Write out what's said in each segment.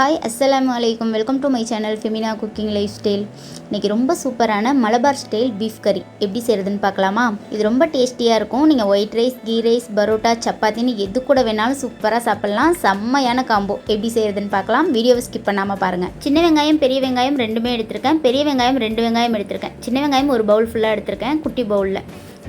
Hi அஸ்ஸலாமு அலைக்கும் welcome to my channel Femina cooking lifestyle இன்றைக்கி ரொம்ப சூப்பரான மலபார் ஸ்டைல் பீஃப் கறி எப்படி செய்கிறதுன்னு பார்க்கலாமா? இது ரொம்ப டேஸ்டியாக இருக்கும். நீங்கள் white rice ghee rice parotta சப்பாத்தின்னு எது கூட வேணாலும் சூப்பராக சாப்பிட்லாம். செம்மையான காம்போ எப்படி செய்கிறதுன்னு பார்க்கலாம். வீடியோவை ஸ்கிப் பண்ணாமல் பாருங்கள் சின்ன வெங்காயம் பெரிய வெங்காயம் ரெண்டுமே எடுத்திருக்கேன். பெரிய வெங்காயம் ரெண்டு வெங்காயம் எடுத்திருக்கேன். சின்ன வெங்காயம் ஒரு பவுல் ஃபுல்லாக எடுத்திருக்கேன். குட்டி பவுலில்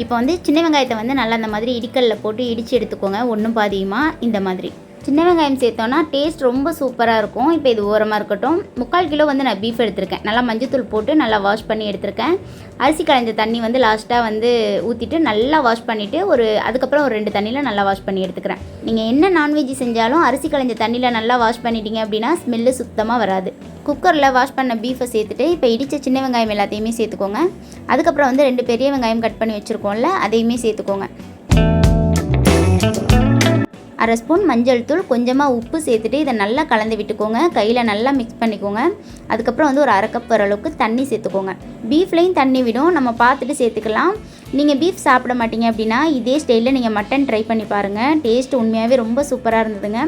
இப்போ வந்து சின்ன வெங்காயத்தை வந்து நல்லா அந்த மாதிரி இடிக்கல்ல போட்டு இடித்து எடுத்துக்கோங்க. ஒன்றும் பாதியுமா இந்த மாதிரி. சின்ன வெங்காயம் சேர்த்தோன்னா டேஸ்ட் ரொம்ப சூப்பராக இருக்கும். இப்போ இது ஓரமாக இருக்கட்டும். முக்கால் கிலோ வந்து நான் பீஃப் எடுத்திருக்கேன். நல்லா மஞ்சத்தூள் போட்டு நல்லா வாஷ் பண்ணி எடுத்திருக்கேன். அரிசி களைஞ்ச தண்ணி வந்து லாஸ்ட்டாக வந்து ஊற்றிட்டு நல்லா வாஷ் பண்ணிவிட்டு ஒரு அதுக்கப்புறம் ஒரு ரெண்டு தண்ணியில் நல்லா வாஷ் பண்ணி எடுத்துக்கிறேன். நீங்கள் என்ன நான்வெஜ் செஞ்சாலும் அரிசி களைஞ்ச தண்ணியில் நல்லா வாஷ் பண்ணிட்டீங்க அப்படின்னா ஸ்மெல்லு சுத்தமாக வராது. குக்கரில் வாஷ் பண்ண பீஃபை சேர்த்துட்டு இப்போ இடித்த சின்ன வெங்காயம் எல்லாத்தையுமே சேர்த்துக்கோங்க. அதுக்கப்புறம் வந்து ரெண்டு பெரிய வெங்காயம் கட் பண்ணி வச்சுருக்கோம்ல அதையுமே சேர்த்துக்கோங்க. அரை ஸ்பூன் மஞ்சள் தூள் கொஞ்சமாக உப்பு சேர்த்துட்டு இதை நல்லா கலந்து விட்டுக்கோங்க. கையில் நல்லா மிக்ஸ் பண்ணிக்கோங்க. அதுக்கப்புறம் வந்து ஒரு அரை கப் அளவுக்கு தண்ணி சேர்த்துக்கோங்க. பீஃப்லேயும் தண்ணி விடும். நம்ம பார்த்துட்டு சேர்த்துக்கலாம். நீங்கள் பீஃப் சாப்பிட மாட்டீங்க அப்படின்னா இதே ஸ்டைலில் நீங்கள் மட்டன் ட்ரை பண்ணி பாருங்கள் டேஸ்ட் உண்மையாகவே ரொம்ப சூப்பராக இருந்ததுங்க.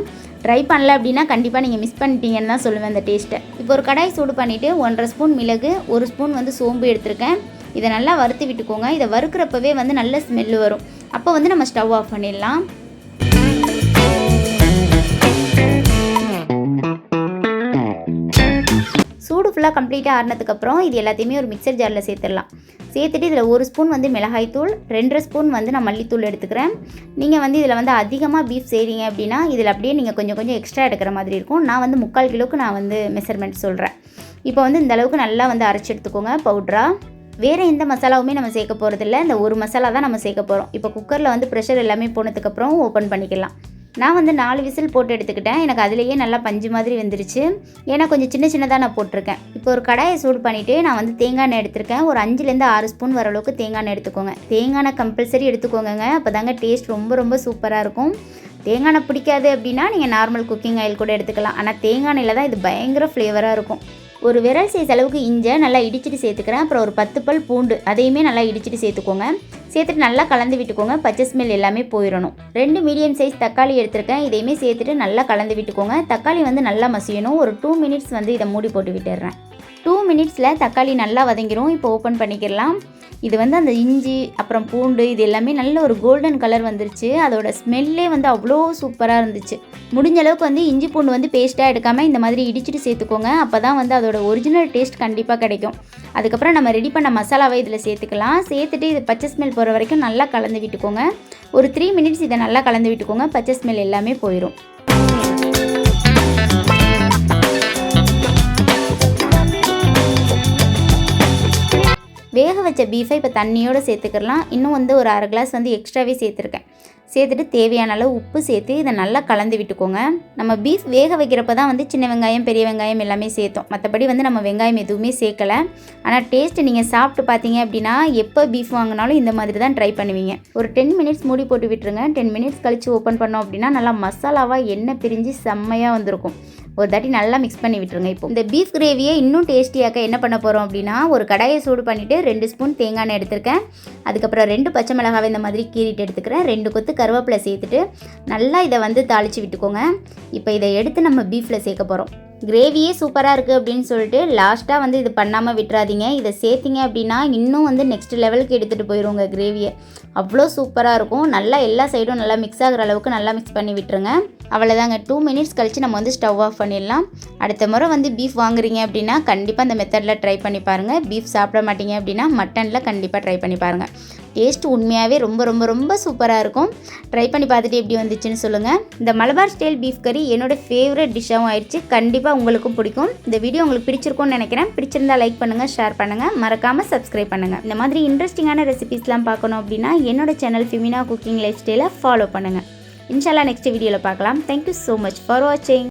ட்ரை பண்ணல அப்படின்னா கண்டிப்பாக நீங்கள் மிஸ் பண்ணிட்டீங்கன்னு தான் சொல்லுவேன் அந்த டேஸ்ட்டை இப்போ ஒரு கடாய் சூடு பண்ணிவிட்டு ஒன்றரை ஸ்பூன் மிளகு ஒரு ஸ்பூன் வந்து சோம்பு எடுத்திருக்கேன். இதை நல்லா வறுத்து விட்டுக்கோங்க. இதை வறுக்கிறப்பவே வந்து நல்ல ஸ்மெல்லு வரும். அப்போ வந்து நம்ம ஸ்டவ் ஆஃப் பண்ணிடலாம். ஃபுல்லாக கம்ப்ளீட்டாக ஆறினதுக்கப்புறம் இது எல்லாத்தையுமே ஒரு மிக்சர் ஜாரில் சேர்த்துடலாம். சேர்த்துட்டு இதில் ஒரு ஸ்பூன் வந்து மிளகாய்த்தூள் ரெண்டரை ஸ்பூன் வந்து நான் மல்லித்தூள் எடுத்துக்கிறேன். நீங்கள் வந்து இதில் வந்து அதிகமாக பீஃப் செய்கிறீங்க அப்படின்னா இதில் அப்படியே நீங்கள் கொஞ்சம் கொஞ்சம் எக்ஸ்ட்ரா எடுக்கிற மாதிரி இருக்கும். நான் வந்து முக்கால் கிலோவுக்கு நான் வந்து மெஷர்மெண்ட் சொல்கிறேன் இப்போ வந்து இந்த அளவுக்கு நல்லா வந்து அரைச்சி எடுத்துக்கோங்க பவுட்ராக வேறு எந்த மசாலாவுமே நம்ம சேர்க்க போகிறதில்ல இந்த ஒரு மசாலா தான் நம்ம சேர்க்க போகிறோம் இப்போ குக்கரில் வந்து ப்ரெஷர் எல்லாமே போனதுக்கப்புறம் ஓப்பன் பண்ணிக்கலாம். நான் வந்து நாலு விசில் போட்டு எடுத்துக்கிட்டேன். எனக்கு அதுலேயே நல்லா பஞ்சு மாதிரி வந்துருச்சு. ஏன்னா கொஞ்சம் சின்ன சின்னதாக நான் போட்டிருக்கேன். இப்போ ஒரு கடாயை சூடு பண்ணிவிட்டு நான் வந்து தேங்காய் எண்ணெய் எடுத்திருக்கேன். ஒரு அஞ்சுலேருந்து ஆறு ஸ்பூன் வர அளவுக்கு தேங்காய் எண்ணெய் எடுத்துக்கோங்க. தேங்காய் எண்ணெய் கம்பல்சரி எடுத்துக்கோங்க அப்போ தாங்க டேஸ்ட் ரொம்ப ரொம்ப சூப்பராக இருக்கும். தேங்காய் எண்ணெய் பிடிக்காது அப்படின்னா நீங்கள் நார்மல் குக்கிங் ஆயில் கூட எடுத்துக்கலாம். ஆனால் தேங்காய் எண்ணெயில் தான் இது பயங்கர ஃப்ளேவராக இருக்கும். ஒரு விரல் சைஸ் அளவுக்கு இஞ்சை நல்லா இடிச்சிட்டு சேர்த்துக்கிறேன். அப்புறம் ஒரு பத்து பல் பூண்டு அதையுமே நல்லா இடிச்சிட்டு சேர்த்துக்கோங்க. சேர்த்துட்டு நல்லா கலந்து விட்டுக்கோங்க. பச்சை ஸ்மெல் எல்லாமே போயிடணும். ரெண்டு மீடியம் சைஸ் தக்காளி எடுத்திருக்கேன். இதையுமே சேர்த்துட்டு நல்லா கலந்து விட்டுக்கோங்க. தக்காளி வந்து நல்லா மசியணும். ஒரு டூ மினிட்ஸ் வந்து இதை மூடி போட்டு விட்டுடுறேன். டூ மினிட்ஸில் தக்காளி நல்லா வதங்கிரும். இப்போ ஓப்பன் பண்ணிக்கிடலாம் இது வந்து அந்த இஞ்சி அப்புறம் பூண்டு இது எல்லாமே நல்ல ஒரு கோல்டன் கலர் வந்துருச்சு. அதோட ஸ்மெல்லே வந்து அவ்வளோ சூப்பராக இருந்துச்சு. முடிஞ்ச அளவுக்கு வந்து இஞ்சி பூண்டு வந்து பேஸ்ட்டாக எடுக்காமல் இந்த மாதிரி இடிச்சிட்டு சேர்த்துக்கோங்க. அப்போ தான் வந்து அதோட ஒரிஜினல் டேஸ்ட் கண்டிப்பாக கிடைக்கும். அதுக்கப்புறம் நம்ம ரெடி பண்ண மசாலாவை இதில் சேர்த்துக்கலாம். சேர்த்துட்டு இது பச்சை ஸ்மெல் போகிற வரைக்கும் நல்லா கலந்து விட்டுக்கோங்க. ஒரு த்ரீ மினிட்ஸ் இதை நல்லா கலந்து விட்டுக்கோங்க. பச்சை ஸ்மெல் எல்லாமே போயிடும் வேக வச்ச பீஃபை இப்போ தண்ணியோடு சேர்த்துக்கலாம். இன்னும் வந்து ஒரு அரை கிளாஸ் வந்து எக்ஸ்ட்ராவே சேர்த்துருக்கேன். சேர்த்துட்டு தேவையான அளவு உப்பு சேர்த்து இதை நல்லா கலந்து விட்டுக்கோங்க. நம்ம பீஃப் வேக வைக்கிறப்ப தான் வந்து சின்ன வெங்காயம் பெரிய வெங்காயம் எல்லாமே சேர்த்தோம். மற்றபடி வந்து நம்ம வெங்காயம் எதுவுமே சேர்க்கலை. ஆனால் டேஸ்ட்டு நீங்கள் சாப்பிட்டு பார்த்தீங்க அப்படின்னா எப்போ பீஃப் வாங்கினாலும் இந்த மாதிரி தான் ட்ரை பண்ணுவீங்க. ஒரு டென் மினிட்ஸ் மூடி போட்டு விட்டுருங்க. டென் மினிட்ஸ் கழித்து ஓப்பன் பண்ணோம் அப்படின்னா நல்லா மசாலாவாக எண்ணெய் பிரிஞ்சு செம்மையாக வந்திருக்கும். ஒரு தாட்டி நல்லா மிக்ஸ் பண்ணி விட்டுருங்க இப்போ. இந்த பீஃப் கிரேவியை இன்னும் டேஸ்டியாக்க என்ன பண்ண போகிறோம் அப்படின்னா ஒரு கடாயை சூடு பண்ணிவிட்டு ரெண்டு ஸ்பூன் தேங்காய் எண்ணெய் எடுத்திருக்கேன். அதுக்கப்புறம் ரெண்டு பச்சை மிளகாவை இந்த மாதிரி கீறிட்டு எடுத்துக்கிறேன். ரெண்டு கொத்து கருவேப்பிலை சேர்த்துட்டு நல்லா இதை வந்து தாளித்து விட்டுக்கோங்க. இப்போ இதை எடுத்து நம்ம பீஃபில் சேர்க்க போகிறோம் கிரேவியே சூப்பராக இருக்குது அப்படின்னு சொல்லிட்டு லாஸ்ட்டாக வந்து இது பண்ணாமல் விட்டுறாதீங்க. இதை சேர்த்திங்க அப்படின்னா இன்னும் வந்து நெக்ஸ்ட் லெவலுக்கு எடுத்துகிட்டு போயிடுவோங்க கிரேவியை அவ்வளோ சூப்பராக இருக்கும். நல்லா எல்லா சைடும் நல்லா மிக்ஸ் ஆகிற அளவுக்கு நல்லா மிக்ஸ் பண்ணி விட்டுருங்க. அவ்வளோதாங்க டூ மினிட்ஸ் கழித்து நம்ம வந்து ஸ்டவ் ஆஃப் பண்ணிடலாம். அடுத்த முறை வந்து பீஃப் வாங்குறீங்க அப்படின்னா கண்டிப்பாக அந்த மெத்தடில் ட்ரை பண்ணி பாருங்கள் பீஃப் சாப்பிட மாட்டீங்க அப்படின்னா மட்டனில் கண்டிப்பாக ட்ரை பண்ணி பாருங்கள் டேஸ்ட் உண்மையாகவே ரொம்ப ரொம்ப ரொம்ப சூப்பராக இருக்கும். ட்ரை பண்ணி பார்த்துட்டு எப்படி வந்துச்சுன்னு சொல்லுங்கள் இந்த மலபார் ஸ்டைல் பீஃப் கறி என்னோடய ஃபேவரட் டிஷ்ஷாகவும் ஆயிடுச்சு. கண்டிப்பாக உங்களுக்கும் பிடிக்கும். இந்த வீடியோ உங்களுக்கு பிடிச்சிருக்கும்னு நினைக்கிறேன். பிடிச்சிருந்தா லைக் பண்ணுங்கள் ஷேர் பண்ணுங்கள் மறக்காமல் சப்ஸ்கிரைப் பண்ணுங்கள் இந்த மாதிரி இன்ட்ரெஸ்டிங்கான ரெசிபிஸ்லாம் பார்க்கணும் அப்படின்னா என்னோட சேனல் ஃபிமினா குக்கிங் லைஃப் ஸ்டைலை ஃபாலோ பண்ணுங்கள் இன்ஷால்லா நெக்ஸ்ட் வீடியோவில் பார்க்கலாம். தேங்க்யூ ஸோ மச் ஃபார் வாட்சிங்